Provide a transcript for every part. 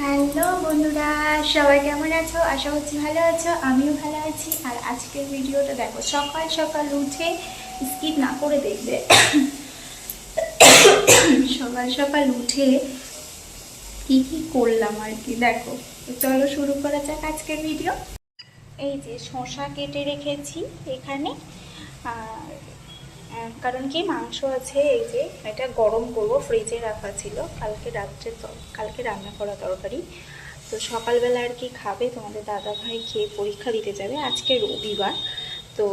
Hello বন্ধুরা, সবাই কেমন আছো? আশা করছি ভালো আছো, আমিও ভালো আছি। আর আজকের ভিডিওটা দেখো, সকাল সকাল উঠে স্কিপ না করে দেখবে। সকাল সকাল উঠে কি কি করলাম আর কি, দেখো। চলো শুরু করা যাক আজকের ভিডিও এই যে শসা কেটে রেখেছি এখানে। আর কারণ কি মাংস আছে, এই যে এটা গরম করব ফ্রিজে রাখা ছিল। কালকে রাত্রে কালকে রান্না করা তরকারি। তো সকালবেলা আর কি খাবে, তোমাদের দাদা ভাই খেয়ে পরীক্ষা দিতে যাবে। আজকে রবিবার। তো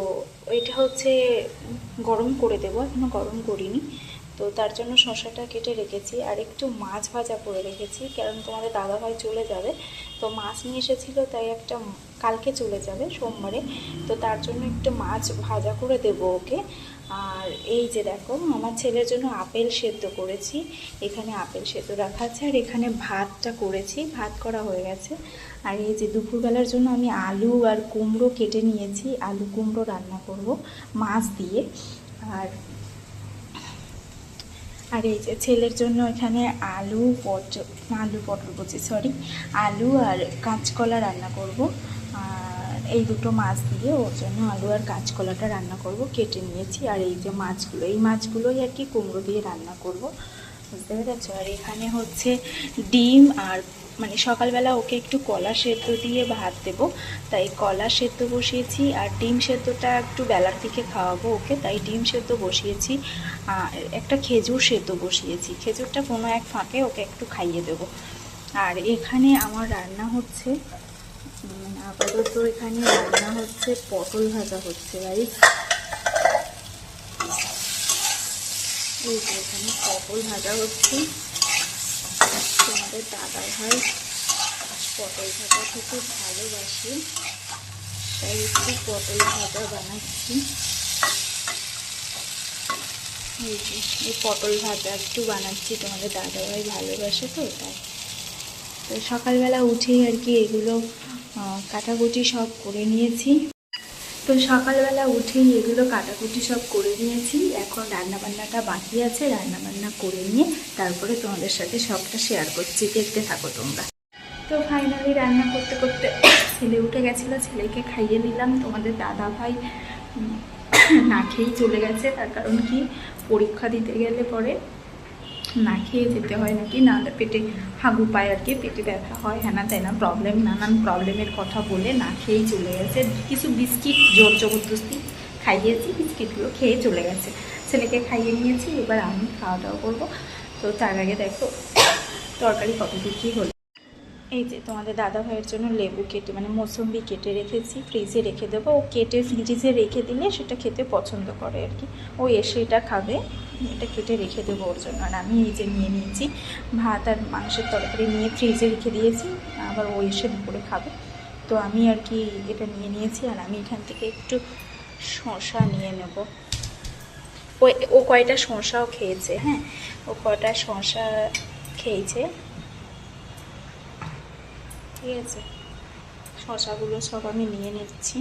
এটা হচ্ছে গরম করে দেবো, এখনও গরম করিনি। তো তার জন্য শসাটা কেটে রেখেছি, আর একটু মাছ ভাজা করে রেখেছি। কারণ তোমাদের দাদা ভাই চলে যাবে। তো মাছ নিয়ে এসেছিল, তাই একটা কালকে চলে যাবে সোমবারে। তো তার জন্য একটু মাছ ভাজা করে দেবো ওকে। আর এই যে দেখো, আমার ছেলের জন্য আপেল সেদ্ধ করেছি। এখানে আপেল সেদ্ধ রাখা আছে আর এখানে ভাতটা করেছি। ভাত করা হয়ে গেছে। আর এই যে দুপুরবেলার জন্য আমি আলু আর কুমড়ো কেটে নিয়েছি। আলু কুমড়ো রান্না করব মাছ দিয়ে। আর আর এই যে ছেলের জন্য এখানে আলু পটল আলু পটল বলছি সরি আলু আর কাঁচকলা রান্না করব। আর এই দুটো মাছ দিয়ে ওর জন্য আলু আর কাঁচকলাটা রান্না করব, কেটে নিয়েছি। আর এই যে মাছগুলো, এই মাছগুলোই আর কি কুমড়ো দিয়ে রান্না করব। বুঝতে পেরেছ? আর এখানে হচ্ছে ডিম আর মানে সকালবেলা ওকে একটু কলা সেদ্ধ দিয়ে ভাত দেব। তাই কলা সেদ্ধ বসিয়েছি আর ডিম সেদ্ধটা একটু বেলার দিকে খাওয়াবো ওকে। তাই ডিম সেদ্ধ বসিয়েছি। আর একটা খেজুর সেদ্ধ বসিয়েছি। খেজুরটা কোনো এক ফাঁকে ওকে একটু খাইয়ে দেব। আর এখানে আমার রান্না হচ্ছে আপাতত এখানে রান্না হচ্ছে পটল ভাজা হচ্ছে রাইস এই যে এখানে পটল ভাজা হচ্ছে। তোমাদের দাদা ভাই পটল ভাজা খেতে ভালোবাসে, তাই একটু পটল ভাজা বানাচ্ছি। এই এই পটল ভাজা একটু বানাচ্ছি, তোমাদের দাদা ভাই ভালোবাসে তো, তাই। তো সকালবেলা উঠেই আর কি এগুলো কাটাকুটি সব করে নিয়েছি। তো সকালবেলা উঠেই এগুলো কাটাকুটি সব করে নিয়েছি। এখন রান্নাবান্নাটা বাকি আছে, রান্নাবান্না করে নিয়ে তারপরে তোমাদের সাথে সবটা শেয়ার করছি। দেখতে থাকো তোমরা। তো ফাইনালি রান্না করতে করতে ছেলে উঠে গেছিল, ছেলেকে খাইয়ে দিলাম। তোমাদের দাদা ভাই না খেয়েই চলে গেছে। তার কারণ কি? পরীক্ষা দিতে গেলে পরে না খেয়ে যেতে হয় নাকি? না হলে পেটে হাগু পায় আর কি, পেটে ব্যথা হয় হ্যানা না প্রবলেম নানান প্রবলেমের কথা বলে না খেয়েই চলে গেছে। কিছু বিস্কিট, জোর জবরদস্তি খাইয়েছি, বিস্কিটগুলো খেয়ে চলে গেছে। ছেলেকে খাইয়ে নিয়েছি, এবার আমি খাওয়া দাওয়া করব। তো তার আগে দেখো, তরকারি কত কী হলো। এই যে তোমাদের দাদা ভাইয়ের জন্য লেবু কেটে মানে মৌসম্বি কেটে রেখেছি ফ্রিজে রেখে দেবো। ও কেটে ফ্রিজে রেখে দিলে সেটা খেতে পছন্দ করে আর কি। ও এসে এটা খাবে, এটা কেটে রেখে দেবো ওর জন্য। আর আমি এই যে নিয়ে নিয়েছি ভাত আর মাংসের তরকারি নিয়ে ফ্রিজে রেখে দিয়েছি, আবার ও এসে দুপুরে খাবে। তো আমি আর কি এটা নিয়ে নিয়েছি আর আমি এখান থেকে একটু শসা নিয়ে নেব। ও কয়টা শসাও খেয়েছে হ্যাঁ? ও কয়টা শসা খেয়েছে? ঠিক আছে। শশাগুলো সব আমি নিয়ে নিচ্ছি।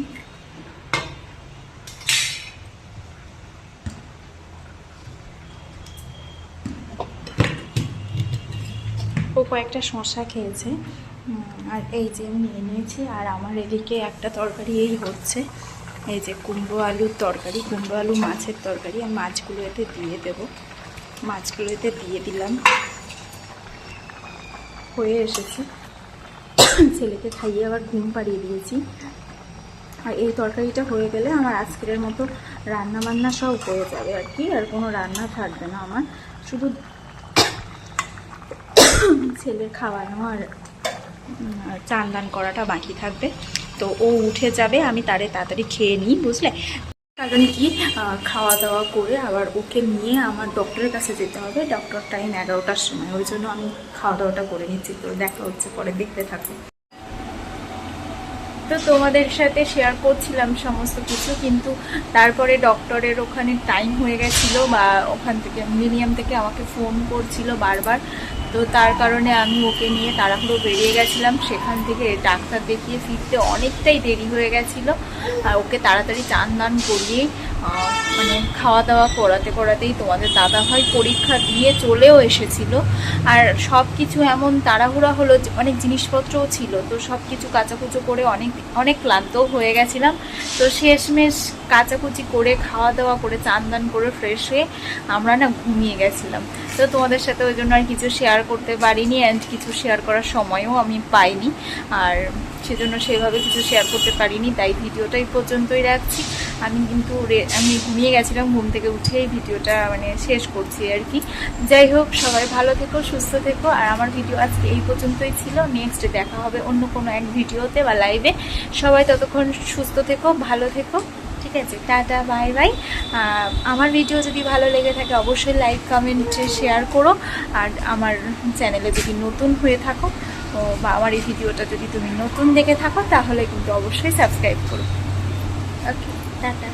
ও কয়েকটা শশা খেয়েছে। আর এই যে আমি নিয়ে নিয়েছি, আর আমার এদিকে একটা তরকারি এই হচ্ছে। এই যে কুমড়ো আলুর তরকারি, কুমড়ো আলু মাছের তরকারি, আর মাছগুলো এতে দিয়ে দেবো। মাছগুলো এতে দিয়ে দিলাম। হয়ে এসেছে। ছেলেকে খাইয়ে আবার ঘুম পাড়িয়ে দিয়েছি। আর এই তরকারিটা হয়ে গেলে আমার আজকের মতো রান্না বান্না সব হয়ে যাবে আর কি, আর কোনো রান্না থাকবে না আমার। শুধু ছেলের খাওয়ানো আর চান দান করাটা বাকি থাকবে। তো ও উঠে যাবে, আমি তারে তাড়াতাড়ি খেয়ে নিই, বুঝলে? কারণ কি খাওয়া দাওয়া করে আবার ওকে নিয়ে আমার ডক্টরের কাছে যেতে হবে। ডক্টর টাইম এগারোটার সময়। ওই জন্য আমি খাওয়া দাওয়াটা করে নিচ্ছি। তো দেখা হচ্ছে পরে দেখতে থাকো। তো তোমাদের সাথে শেয়ার করছিলাম সমস্ত কিছু, কিন্তু তারপরে ডক্টরের ওখানে টাইম হয়ে গেছিল বা ওখান থেকে মিলিনিয়াম থেকে আমাকে ফোন করছিল বারবার। তো তার কারণে আমি ওকে নিয়ে তাড়াহুড়ো বেরিয়ে গেছিলাম। সেখান থেকে ডাক্তার দেখিয়ে ফিরতে অনেকটাই দেরি হয়ে গেছিল। আর ওকে তাড়াতাড়ি চান দান করিয়ে আহ, মানে খাওয়া দাওয়া করাতে করাতেই তোমাদের দাদা ভাই পরীক্ষা দিয়ে চলেও এসেছিল। আর সব কিছু এমন তাড়াহুড়া হলো অনেক জিনিসপত্রও ছিল, তো সব কিছু কাচাকুচো করে অনেক অনেক ক্লান্তও হয়ে গেছিলাম। তো শেষমেশ কাচাকুচি করে খাওয়া দাওয়া করে চান দান করে ফ্রেশ হয়ে আমরা না ঘুমিয়ে গেছিলাম। তো তোমাদের সাথে ওই জন্য আর কিছু শেয়ার করতে পারিনি অ্যান্ড কিছু শেয়ার করার সময়ও আমি পাইনি। আর সেজন্য সেভাবে কিছু শেয়ার করতে পারিনি, তাই ভিডিওটা এই পর্যন্তই রাখছি। আমি কিন্তু আমি ঘুমিয়ে গেছিলাম, ঘুম থেকে উঠে এই ভিডিওটা মানে শেষ করছি আর কি। যাই হোক, সবাই ভালো থেকো, সুস্থ থেকো, আর আমার ভিডিও আজকে এই পর্যন্তই ছিল। নেক্সট দেখা হবে অন্য কোনো এক ভিডিওতে বা লাইভে সবাই ততক্ষণ সুস্থ থেকো, ভালো থেকো। ঠিক আছে, টাটা বাই বাই আমার ভিডিও যদি ভালো লেগে থাকে, অবশ্যই লাইক কমেন্ট শেয়ার করো। আর আমার চ্যানেলে যদি নতুন হয়ে থাকো ও বা আমার এই ভিডিওটা যদি তুমি নতুন দেখে থাকো, তাহলে কিন্তু অবশ্যই সাবস্ক্রাইব করো। Okay tata.